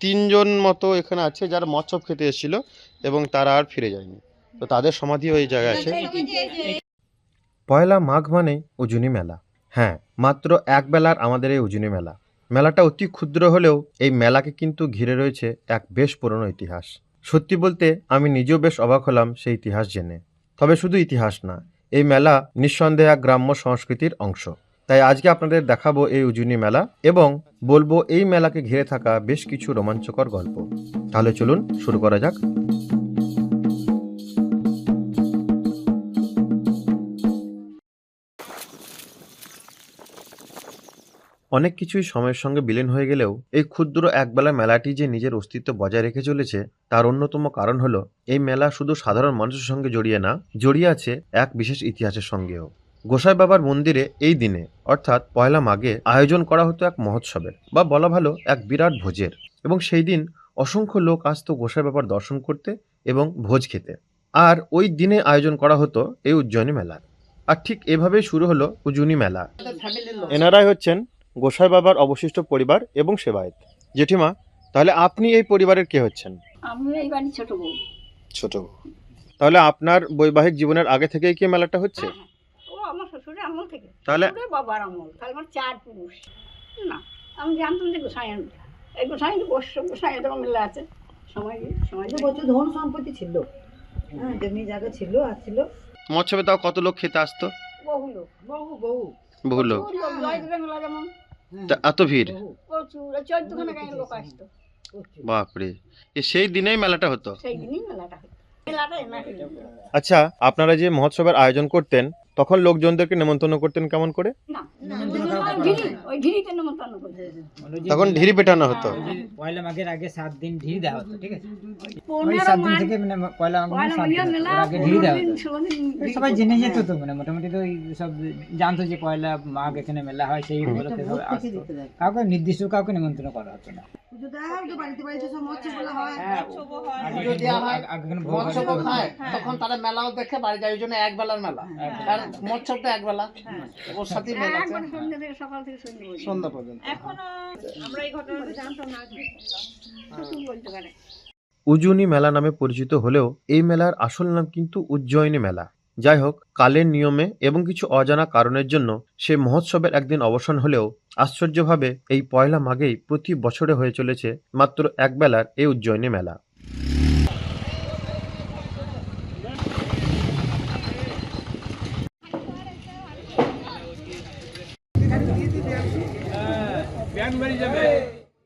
তিনজন মতো এখানে আছে যারা মৎস্য খেতে এসেছিল এবং তারা আর ফিরে যায়নি। তো তাদের সমাধি ওই জায়গায় আছে। পয়লা মাঘ মানে উজুনি মেলা। হ্যাঁ মাত্র এক বেলার আমাদের এই উজুনি মেলা। মেলাটা অতি ক্ষুদ্র হলেও এই মেলাকে কিন্তু ঘিরে রয়েছে এক বেশ পুরনো ইতিহাস। সত্যি বলতে, আমি নিজেও বেশ অবাক হলাম সেই ইতিহাস জেনে। তবে শুধু ইতিহাস না, এই মেলা নিঃসন্দেহে এক গ্রাম্য সংস্কৃতির অংশ। তাই আজকে আপনাদের দেখাবো এই উজুনি মেলা এবং বলব এই মেলাকে ঘিরে থাকা বেশ কিছু রোমাঞ্চকর গল্প। তাহলে চলুন শুরু করা যাক। অনেক কিছুই সময়ের সঙ্গে বিলীন হয়ে গেলেও এই ক্ষুদ্র একবেলা মেলাটি যে নিজের অস্তিত্ব বজায় রেখে চলেছে, তার অন্যতম কারণ হলো, এই মেলা শুধু সাধারণ মানুষের সঙ্গে জড়িয়ে না, জড়িয়ে আছে এক বিশেষ ইতিহাসের সঙ্গেও। গোসাই বাবার মন্দিরে এই দিনে অর্থাৎ পয়লা মাঘে আয়োজন করা হতো এক মহোৎসবের বা বলা ভালো এক বিরাট ভোজের। এবং সেই দিন অসংখ্য লোক আসতো গোসাই বাবার দর্শন করতে এবং ভোজ খেতে। আর ওই দিনে আয়োজন করা হতো এই উজ্জয়িনী মেলার। আর ঠিক এভাবেই শুরু হলো উজুনি মেলা। এনারাই হচ্ছেন গোসাই বাবার অবশিষ্ট পরিবার এবং সেবায়েত। জেঠিমা তাহলে আপনি এই পরিবারের কে হচ্ছেন? আমি এই বাড়ির ছোট বউ। ছোট তাহলে আপনার বৈবাহিক জীবনের আগে থেকেই কি মেলাটা হচ্ছে হ্যাঁ, ও আমার শ্বশুরের আমল থেকে। তাহলে বাবার আমল। তাহলে আমার চার পুরুষ। না আমি জানতাম যে গোসাই আনটা এই গোসাই গোস্ব গোসাই তোমার মিলে আছে। প্রচুর ধন সম্পত্তি ছিল। হ্যাঁ জমি জায়গা ছিল আর ছিল। মৎসবে তাও কত লোক খেতে আসতো? বহু লোক। বহু বহু। বহু লোক। মেলা যেমন। হ্যাঁ, এত ভিড়? প্রচুর। চোদ্দখানা গাঁয়ের লোক আসতো। বাপরে। সেই দিনেই মেলাটা হতো? সেই দিনই মেলাটা হতো। আচ্ছা আপনারা যে মহোৎসবের আয়োজন করতেন তখন লোকজনদেরকে নেমন্তন্ন করতেন কেমন করে? ঢিরি নেমন্তন্ন তখন ঢিরি পেটানো হতো। পয়লা মাঘের আগে সাত দিন ঢিল দেওয়া হতো ঠিক আছে? ওই সাত দিন থেকে মানে পয়লা মাঘের আগে ঢিল দেওয়া হতো। সবাই জেনে যেত তো মানে মোটামুটি তো সব জানতো যে পয়লা মাঘ এখানে মেলা হয় সেই কাউকে নির্দিষ্ট কাউকে নিমন্ত্রণ করা হতো না। হয় তো বাড়িতে বাড়িতে সব মৎস্য বলা হয় হয়, তখন তারা মেলাও দেখে বাড়ি যায় ওই জন্য এক বেলার মেলা। মৎস্যবটা এক বেলা ওর সাথে মেলা আছে। একবারে সন্ধ্যে থেকে সকাল থেকে সন্ধ্যে সন্ধ্যা পর্যন্ত। আমরা এই ঘটনাটা জানতাম না বলতে পারে। উজুনি মেলা নামে পরিচিত হলেও এই মেলার আসল নাম কিন্তু উজ্জয়িনী মেলা। যাই হোক কালের নিয়মে এবং কিছু অজানা কারণের জন্য সে মহোৎসবের একদিন অবসান হলেও আশ্চর্যভাবে এই পয়লা মাঘেই প্রতি বছরে হয়ে চলেছে মাত্র একবেলার এই উজ্জয়িনী মেলা।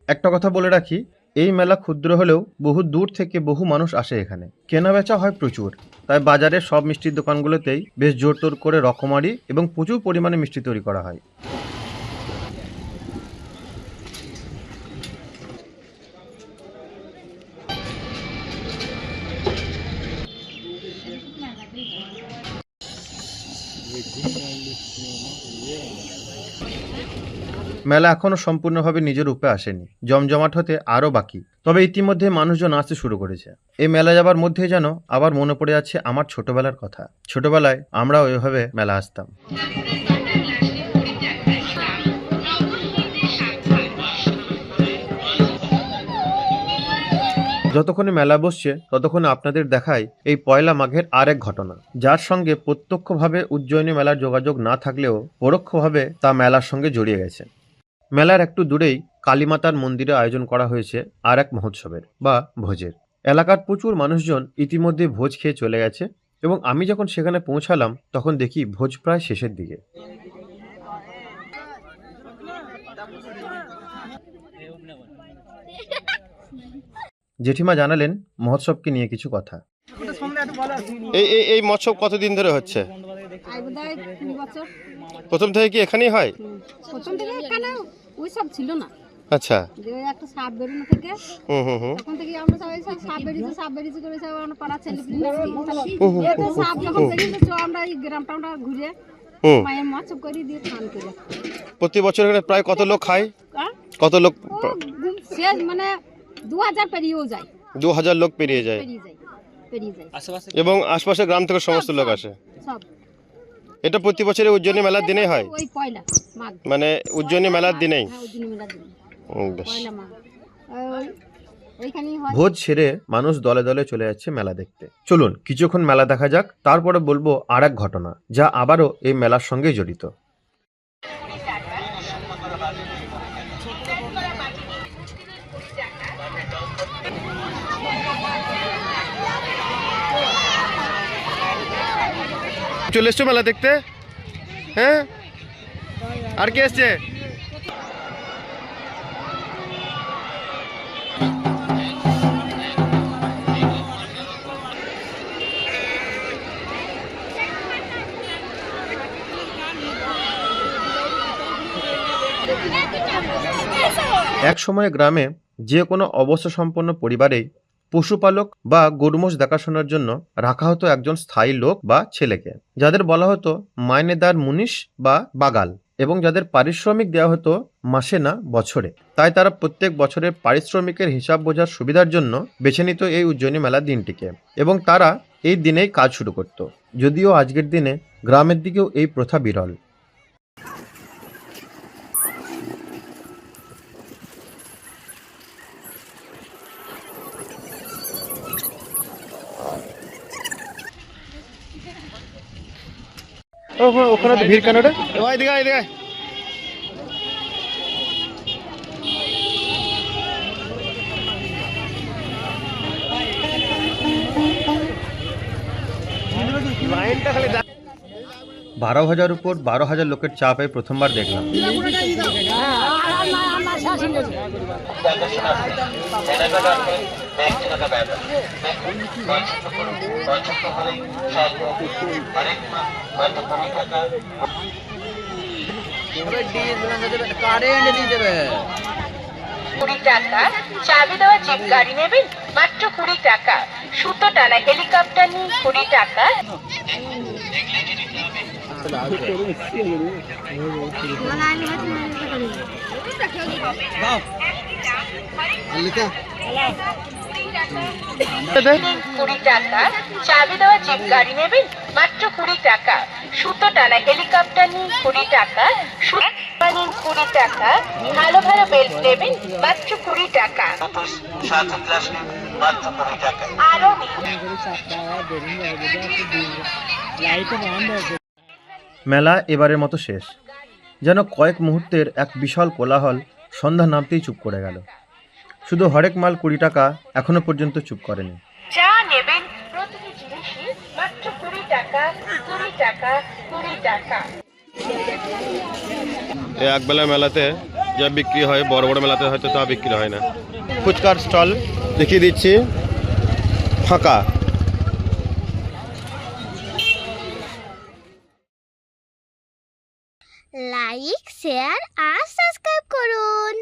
একটা কথা বলে রাখি, এই মেলা ক্ষুদ্র হলেও বহু দূর থেকে বহু মানুষ আসে এখানে। কেনা বেচা হয় প্রচুর, তাই বাজারের সব মিষ্টির দোকানগুলোতেই বেশ জোর তোর করে রকমারি এবং প্রচুর পরিমাণে মিষ্টি তৈরি করা হয়। মেলা এখনও সম্পূর্ণভাবে নিজের রূপে আসেনি, জমজমাট হতে আরও বাকি। তবে ইতিমধ্যে মানুষজন আসতে শুরু করেছে। এই মেলা যাবার মধ্যে যেন আবার মনে পড়ে যাচ্ছে আমার ছোটবেলার কথা। ছোটবেলায় আমরাও এভাবে মেলা আসতাম। যতক্ষণে মেলা বসছে, ততক্ষণে আপনাদের দেখাই এই পয়লা মাঘের আরেক ঘটনা। যার সঙ্গে প্রত্যক্ষভাবে উজ্জয়িনী মেলার যোগাযোগ না থাকলেও পরোক্ষভাবে তা মেলার সঙ্গে জড়িয়ে গেছে। মেলার একটু দূরেই কালীমাতার মন্দিরে আয়োজন করা হয়েছে আর এক মহোৎসবের বা ভোজের। এলাকার প্রচুর মানুষজন ইতিমধ্যে ভোজ খেয়ে চলে গেছে এবং আমি যখন সেখানে পৌঁছালাম, তখন দেখি ভোজ প্রায় শেষের দিকে। জেঠিমা জানালেন মহোৎসবকে নিয়ে কিছু কথা। এই এই এই মহোৎসব কতদিন ধরে হচ্ছে? প্রথম থেকে কি এখানেই হয়? প্রথম থেকে এখানে ওই সব ছিল না আচ্ছা। যে একটা সাপ বেরোনো থেকে হুম হুম। হুম। তখন থেকে আমরা সবাই সাপ বেরিয়েছে সাপ বেরিয়েছে করে সব আমরা পাড়া ছেলে সাপ যখন বেরিয়েছে চ আমরা এই গ্রামটা আমরা ঘুরে মায়ের মাছ করি দিয়ে খান করে প্রতি বছর এখানে প্রায় কত লোক খায়? কত লোক শেষ মানে দু হাজার পেরিয়েও যায়। দু হাজার লোক পেরিয়ে যায়। পেরিয়ে যায় পেরিয়ে যায়। এবং আশপাশের গ্রাম থেকে সমস্ত লোক আসে। সব। এটা প্রতি বছরের উজ্জয়িনী মেলার দিনেই হয়? ওই পয়লা মাঘ। মানে উজ্জয়িনী মেলার দিনেই? হ্যাঁ ওই দিন। মেলা হুম, বেশ। পয়লা মাঘ। ওই ওইখানেই হয়। ভোজ সেরে মানুষ দলে দলে চলে যাচ্ছে মেলা দেখতে। চলুন কিছুক্ষণ মেলা দেখা যাক তারপরে বলব আর এক ঘটনা যা আবারও এই মেলার সঙ্গে জড়িত। চলে এসছো মেলা দেখতে? হ্যাঁ? আর কে এসছে? এক সময় গ্রামে যে কোনো অবস্থা সম্পন্ন পরিবারেই পশুপালক বা গরুমোষ দেখাশোনার জন্য রাখা হতো একজন স্থায়ী লোক বা ছেলেকে। যাদের বলা হতো মাইনেদার মুনিশ বা বাগাল এবং যাদের পারিশ্রমিক দেওয়া হতো মাসে না বছরে। তাই তারা প্রত্যেক বছরের পারিশ্রমিকের হিসাব বোঝার সুবিধার জন্য বেছে নিত এই উজ্জয়িনী মেলার দিনটিকে এবং তারা এই দিনেই কাজ শুরু করত। যদিও আজকের দিনে গ্রামের দিকেও এই প্রথা বিরল। ওখানে তো ভিড় কেন রে? দিকে এদিকে বারো হাজার উপর বারো হাজার লোকের চাপ এই প্রথমবার দেখলাম। কুড়ি টাকা চাবি দেওয়া জিপ গাড়ি নেবেন মাত্র কুড়ি টাকা। সুতো টানা হেলিকপ্টার নিন কুড়ি টাকা। টাকা চাবি দেওয়া নেবেন মাত্র কুড়ি টাকা হেলিকপ্টার নিন কুড়ি টাকা নিন কুড়ি টাকা ভালো ভালো বেল্ট নেবেন মাত্র কুড়ি টাকা মেলা এবারের মতো শেষ। যেন কয়েক মুহূর্তের এক বিশাল কোলাহল সন্ধ্যা নামতেই চুপ করে গেল। শুধু হরেক মাল কুড়ি টাকা এখনও পর্যন্ত চুপ করেনি। যা নেবেন প্রতিটি জিনিসই মাত্র কুড়ি টাকা কুড়ি টাকা কুড়ি টাকা। এই একবেলা মেলাতে যা বিক্রি হয় বড় বড় মেলাতে হয়তো তা বিক্রি হয় না। ফুচকার স্টল দেখিয়ে দিচ্ছি। ফাঁকা। লাইক শেয়ার আর সাবস্ক্রাইব করুন।